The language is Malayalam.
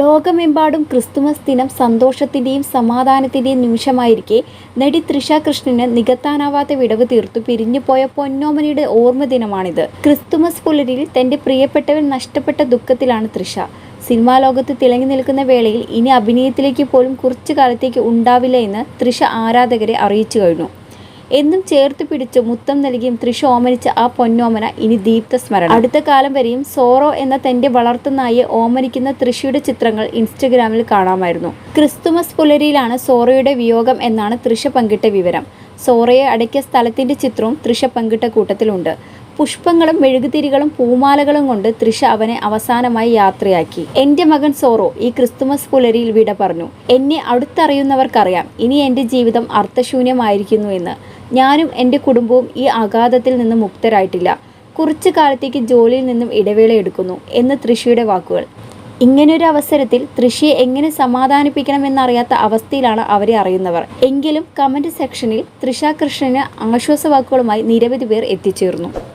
ലോകമെമ്പാടും ക്രിസ്തുമസ് ദിനം സന്തോഷത്തിന്റെയും സമാധാനത്തിന്റെയും നിമിഷമായിരിക്കെ. നടി തൃഷ കൃഷ്ണന് നികത്താനാവാത്ത വിടവ് തീർത്തു. പിരിഞ്ഞുപോയ പൊന്നോമനയുടെ ഓർമ്മ ദിനമാണിത്. ക്രിസ്തുമസ് പുലരിൽ തന്റെ പ്രിയപ്പെട്ടവൻ നഷ്ടപ്പെട്ട ദുഃഖത്തിലാണ് തൃഷ. സിനിമാ ലോകത്ത് തിളങ്ങി നിൽക്കുന്ന വേളയിൽ ഇനി അഭിനയത്തിലേക്ക് പോലും കുറച്ചു കാലത്തേക്ക് ഉണ്ടാവില്ല എന്ന് തൃഷ ആരാധകരെ അറിയിച്ചു കഴിഞ്ഞു. എന്നും ചേർത്ത് പിടിച്ച് മുത്തം നൽകിയും തൃശ ഓമനിച്ച ആ പൊന്നോമന ഇനി ദീപ്ത സ്മരണ അടുത്ത കാലം വരെയും സോറോ എന്ന തന്റെ വളർത്തുനായെ ഓമനിക്കുന്ന തൃശയുടെ ചിത്രങ്ങൾ ഇൻസ്റ്റഗ്രാമിൽ കാണാമായിരുന്നു. ക്രിസ്തുമസ് പുലരിയിലാണ് സോറോയുടെ വിയോഗം എന്നാണ് തൃശ പങ്കിട്ട വിവരം. സോറയെ അടയ്ക്കിയ സ്ഥലത്തിന്റെ ചിത്രവും തൃശ പങ്കിട്ട കൂട്ടത്തിലുണ്ട്. പുഷ്പങ്ങളും മെഴുകുതിരികളും പൂമാലകളും കൊണ്ട് തൃഷ അവനെ അവസാനമായി യാത്രയാക്കി. എന്റെ മകൻ സോറോ ഈ ക്രിസ്തുമസ് പുലരിയിൽ വിട പറഞ്ഞു. എന്നെ അടുത്തറിയുന്നവർക്കറിയാം. ഇനി എന്റെ ജീവിതം അർത്ഥശൂന്യമായിരിക്കുന്നു എന്ന്. ഞാനും എന്റെ കുടുംബവും ഈ ആഘാതത്തിൽ നിന്ന് മുക്തരായിട്ടില്ല. കുറച്ചു കാലത്തേക്ക് ജോലിയിൽ നിന്നും ഇടവേള എടുക്കുന്നു എന്ന് തൃഷിയുടെ വാക്കുകൾ. ഇങ്ങനൊരു അവസരത്തിൽ തൃഷിയെ എങ്ങനെ സമാധാനിപ്പിക്കണമെന്നറിയാത്ത അവസ്ഥയിലാണ് അവരെ അറിയുന്നവർ. എങ്കിലും കമന്റ് സെക്ഷനിൽ തൃഷ കൃഷ്ണന് ആശ്വാസവാക്കുകളുമായി നിരവധി പേർ എത്തിച്ചേർന്നു.